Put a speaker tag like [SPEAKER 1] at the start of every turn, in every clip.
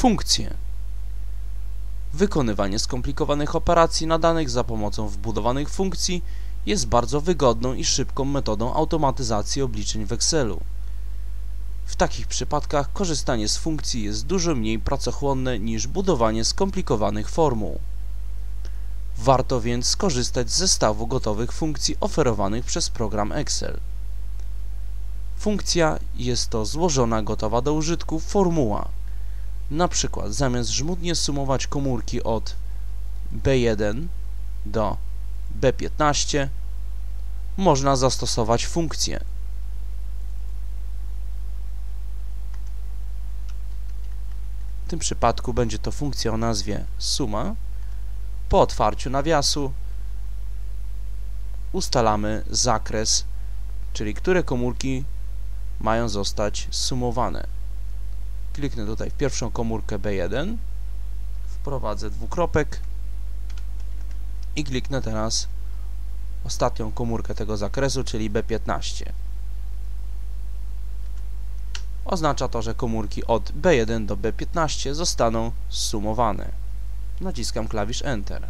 [SPEAKER 1] Funkcje. Wykonywanie skomplikowanych operacji nadanych za pomocą wbudowanych funkcji jest bardzo wygodną i szybką metodą automatyzacji obliczeń w Excelu. W takich przypadkach korzystanie z funkcji jest dużo mniej pracochłonne niż budowanie skomplikowanych formuł. Warto więc skorzystać z zestawu gotowych funkcji oferowanych przez program Excel. Funkcja jest to złożona gotowa do użytku formuła. Na przykład zamiast żmudnie sumować komórki od B1 do B15 można zastosować funkcję. W tym przypadku będzie to funkcja o nazwie suma. Po otwarciu nawiasu ustalamy zakres, czyli które komórki mają zostać sumowane. Kliknę tutaj w pierwszą komórkę B1, wprowadzę dwukropek i kliknę teraz ostatnią komórkę tego zakresu, czyli B15. Oznacza to, że komórki od B1 do B15 zostaną zsumowane. Naciskam klawisz Enter.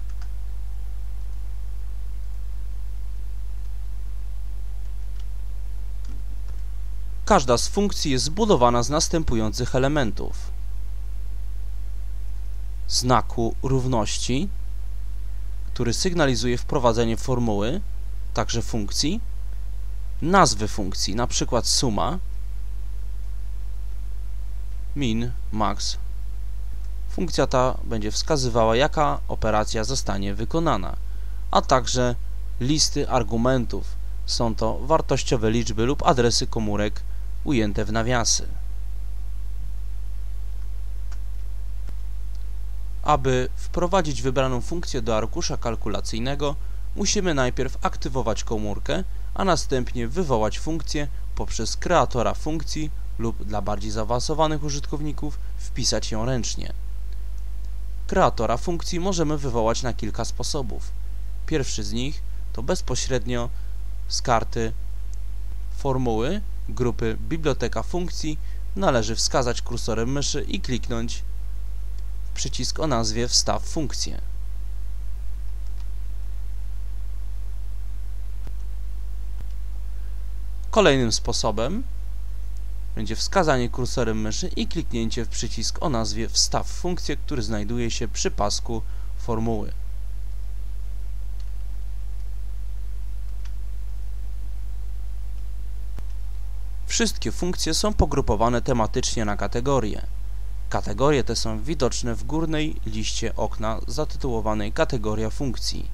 [SPEAKER 1] Każda z funkcji jest zbudowana z następujących elementów. Znaku równości, który sygnalizuje wprowadzenie formuły, także funkcji, nazwy funkcji, na przykład suma, min, max. Funkcja ta będzie wskazywała, jaka operacja zostanie wykonana, a także listy argumentów. Są to wartościowe liczby lub adresy komórek ujęte w nawiasy. Aby wprowadzić wybraną funkcję do arkusza kalkulacyjnego, musimy najpierw aktywować komórkę, a następnie wywołać funkcję poprzez kreatora funkcji lub dla bardziej zaawansowanych użytkowników wpisać ją ręcznie. Kreatora funkcji możemy wywołać na kilka sposobów. Pierwszy z nich to bezpośrednio z karty formuły grupy Biblioteka funkcji należy wskazać kursorem myszy i kliknąć przycisk o nazwie Wstaw funkcję. Kolejnym sposobem będzie wskazanie kursorem myszy i kliknięcie w przycisk o nazwie Wstaw funkcję, który znajduje się przy pasku formuły. Wszystkie funkcje są pogrupowane tematycznie na kategorie. Kategorie te są widoczne w górnej liście okna zatytułowanej Kategoria funkcji.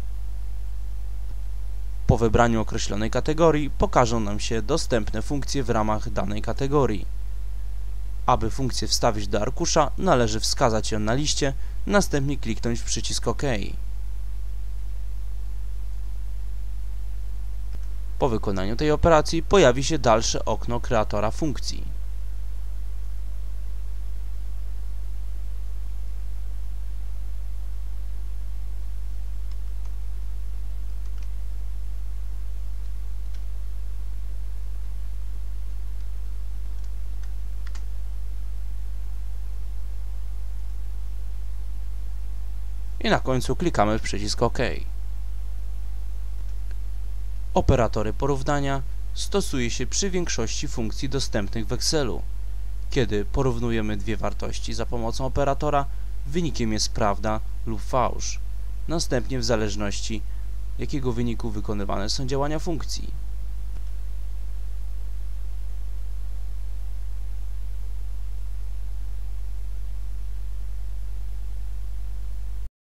[SPEAKER 1] Po wybraniu określonej kategorii pokażą nam się dostępne funkcje w ramach danej kategorii. Aby funkcję wstawić do arkusza, należy wskazać ją na liście, następnie kliknąć w przycisk OK. Po wykonaniu tej operacji pojawi się dalsze okno kreatora funkcji. I na końcu klikamy w przycisk OK. Operatory porównania stosuje się przy większości funkcji dostępnych w Excelu. Kiedy porównujemy dwie wartości za pomocą operatora, wynikiem jest prawda lub fałsz. Następnie w zależności jakiego wyniku wykonywane są działania funkcji.